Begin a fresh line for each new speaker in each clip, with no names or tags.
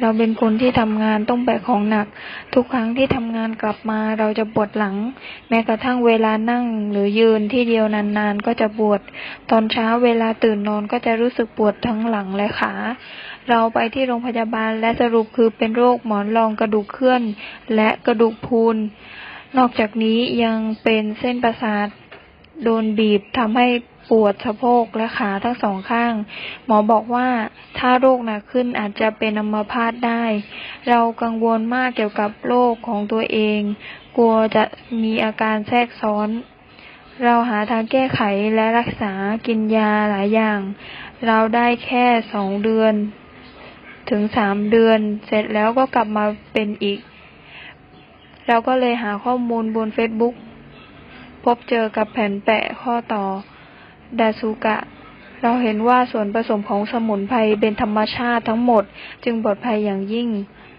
เราเป็นคนที่ทำงานต้องแบกของหนัก ทุกครั้งที่ทำงานกลับมาเราจะปวดหลัง แม้กระทั่งเวลานั่งหรือยืนที่เดียวนานๆก็จะปวด ตอนเช้าเวลาตื่นนอนก็จะรู้สึกปวดทั้งหลังและขาเราไปที่โรงพยาบาลและสรุปคือเป็นโรคหมอนรองกระดูกเคลื่อน และกระดูกพรุนนอกจากนี้ยังเป็นเส้นประสาท โดนบีบทำให้ปวดสะโพกและขาทั้งสองข้าง หมอบอกว่าถ้าโรคหนักขึ้นอาจจะเป็นอัมพาตได้ เรากังวลมากเกี่ยวกับโรคของตัวเอง กลัวจะมีอาการแทรกซ้อน เราหาทางแก้ไขและรักษากินยาหลายอย่าง เราได้แค่สองเดือน ถึงสามเดือน เสร็จแล้วก็กลับมาเป็นอีก เราก็เลยหาข้อมูลบนเฟซบุ๊ก พบเจอกับแผ่นแปะข้อต่อ ดาซูกะ เราเห็นว่าส่วนผสมของสมุนไพรเป็นธรรมชาติทั้งหมด จึงปลอดภัยอย่างยิ่ง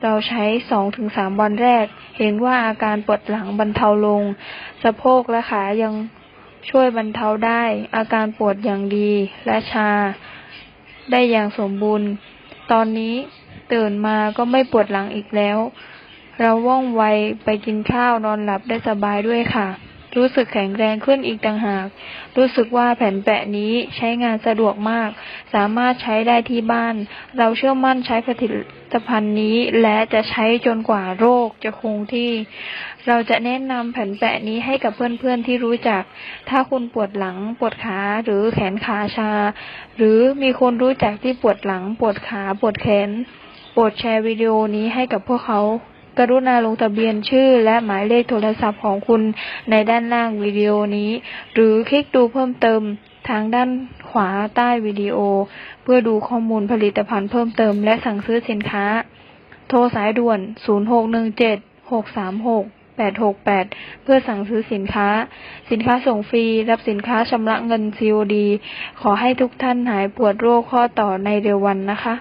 เราใช้สองถึงสามวันแรก เห็นว่าอาการปวดหลังบรรเทาลง สะโพกและขายังช่วยบรรเทาได้ อาการปวดอย่างดีและชา ได้อย่างสมบูรณ์ ตอนนี้ตื่นมาก็ไม่ปวดหลังอีกแล้ว เราว่องไวไปกินข้าวนอนหลับได้สบายด้วยค่ะ รู้สึกแข็งแรงขึ้นอีกต่างหาก รู้สึกว่าแผ่นแปะนี้ใช้งานสะดวกมาก สามารถใช้ได้ที่บ้าน เราเชื่อมั่นใช้ผลิตภัณฑ์นี้ และจะใช้จนกว่าโรคจะคงที่ เราจะแนะนำแผ่นแปะนี้ให้กับเพื่อนๆที่รู้จัก ถ้าคุณปวดหลังปวดขาหรือแขนขาชา หรือมีคนรู้จักที่ปวดหลังปวดขาปวดแขนโปรดแชร์วิดีโอนี้ให้กับพวกเขา กรุณาลงทะเบียนชื่อ และหมายเลขโทรศัพท์ของคุณในด้านล่างวิดีโอนี้ หรือคลิกดูเพิ่มเติมทางด้านขวาใต้วิดีโอ เพื่อดูข้อมูลผลิตภัณฑ์เพิ่มเติมและสั่งซื้อสินค้า โทรสายด่วน 0617 636 868 เพื่อสั่งซื้อสินค้า สินค้าส่งฟรี รับสินค้าชำระเงิน COD ขอให้ทุกท่านหายปวดโรคข้อต่อในเร็ววันนะคะ